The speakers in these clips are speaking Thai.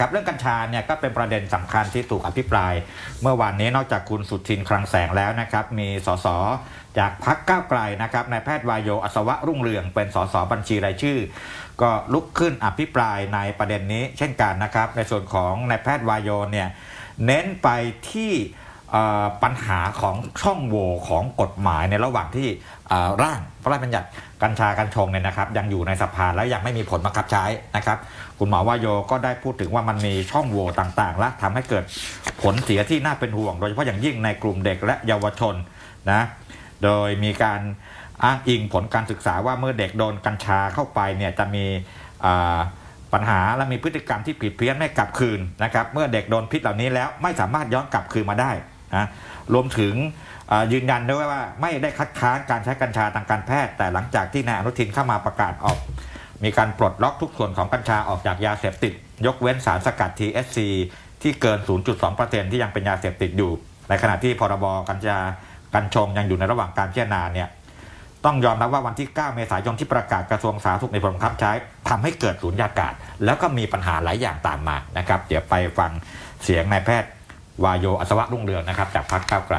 กับเรื่องกัญชาเนี่ยก็เป็นประเด็นสำคัญที่ถูกอภิปราย เมื่อวานนี้นอกจากคุณสุทินคลังแสงแล้วนะครับ มีสสจากพักก้าวไกลนะครับนายแพทย์วายโยอัศวะรุ่งเรืองเป็นสสบัญชีรายชื่อ ก็ลุกขึ้นอภิปรายในประเด็นนี้เช่นกันนะครับ ในส่วนของนายแพทย์วายโยเนี่ยเน้นไปที่ ปัญหาของช่องโหว่ของกฎหมายในระหว่างที่ร่างพระราชบัญญัติกัญชากัญชงเนี่ยนะครับ ยังอยู่ในสภาและยังไม่มีผลบังคับใช้นะครับ คุณหมอวายโยก็ได้พูดถึงว่ามันมีช่องโหว่ต่างๆ และทำให้เกิดผลเสียที่น่าเป็นห่วง โดยเฉพาะอย่างยิ่งในกลุ่มเด็กและเยาวชนนะโดยมีการอ้างอิงผลการศึกษาว่าเมื่อเด็กโดนกัญชาเข้าไปเนี่ยจะมีปัญหาและมีพฤติกรรมที่ผิดเพี้ยนไม่กลับคืนนะครับ เมื่อเด็กโดนพิษเหล่านี้แล้วไม่สามารถย้อนกลับคืนมาได้ นะรวมถึงยืนยันด้วยว่าไม่ได้คัดค้านการใช้กัญชาทางการแพทย์ แต่หลังจากที่นายอนุทินเข้ามาประกาศออก มีการปลดล็อกทุกส่วนของกัญชาออกจากยาเสพติด ยกเว้นสารสกัด THC ที่เกิน 0.2%ที่ยังเป็นยาเสพติดอยู่ ในขณะที่พรบกัญชากัญชงยังอยู่ในระหว่างการพิจารณาเนี่ยต้องยอมรับว่าวันที่ 9 เมษายนที่ประกาศกระทรวงสาธารณสุขในผลบังคับใช้ทำให้เกิดสูญญากาศ แล้วก็มีปัญหาหลายอย่างตามมานะครับ เดี๋ยวไปฟังเสียงนายแพทย์ วายโยอัศวะรุ่งเรืองนะครับ จากพรรคก้าวไกล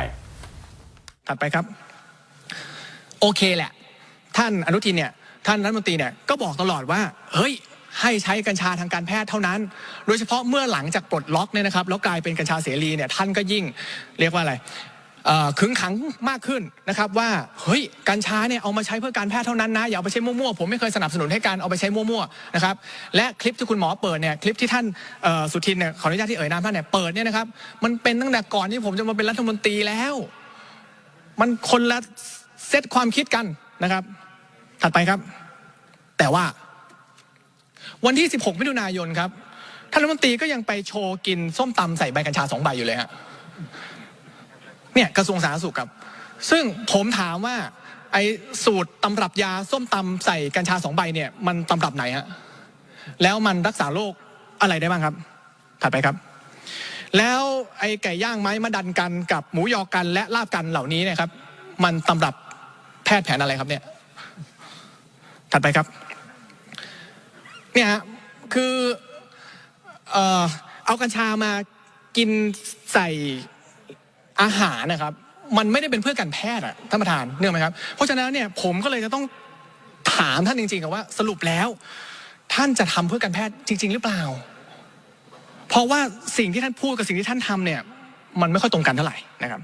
ถัดไปครับ โอเคแหละ ท่านอนุทินเนี่ย ท่านรัฐมนตรีเนี่ยก็บอกตลอดว่า เฮ้ย ให้ใช้กัญชาทางการแพทย์เท่านั้น โดยเฉพาะเมื่อหลังจากปลดล็อกเนี่ยนะครับ แล้วกลายเป็นกัญชาเสรีเนี่ย ท่านก็ยิ่งเรียกว่าอะไร ขึงขังมากขึ้นนะครับว่าเฮ้ยกัญชาเนี่ยเอามาใช้เพื่อการแพทย์เท่านั้นนะอย่าเอาไปใช้มั่วๆผมไม่เคยสนับสนุนให้การเอาไปใช้มั่วๆนะครับและคลิปที่คุณหมอเปิดเนี่ยคลิปที่ท่านสุทินเนี่ยขออนุญาตที่เอ่ยนามท่านเนี่ยเปิดเนี่ยนะครับมันเป็นตั้งแต่ก่อนที่ผมจะมาเป็นรัฐมนตรีแล้ว มันคนละเซตความคิดกันนะครับ ถัดไปครับ แต่ว่า วันที่ 16 มิถุนายนครับท่านรัฐมนตรีก็ยังไปโชว์กินส้มตำใส่ใบกัญชาสองใบอยู่เลยฮะ เนี่ยกระทรวงสาธารณสุขครับ ซึ่งผมถามว่าไอ้สูตรตำรับยาส้มตำใส่กัญชาสองใบเนี่ยมันตำรับไหนฮะแล้วมันรักษาโรคอะไรได้บ้างครับ ถัดไปครับ แล้วไอ้ไก่ย่างไม้มาดันกันกับหมูยอกันและลาบกันเหล่านี้เนะครับ มันตำรับแพทย์แผนอะไรครับเนี่ย ถัดไปครับเนี่ยฮะคือเอ่อเอากัญชามากินใส่ อาหารนะครับ มันไม่ได้เป็นเพื่อการแพทย์อะท่านประธานเนื่องไหมครับ เพราะฉะนั้นเนี่ยผมก็เลยจะต้องถามท่านจริงๆกับว่าสรุปแล้ว ท่านจะทำเพื่อการแพทย์จริง ๆ หรือเปล่า เพราะว่าสิ่งที่ท่านพูดกับสิ่งที่ท่านทำเนี่ย มันไม่ค่อยตรงกันเท่าไหร่นะครับ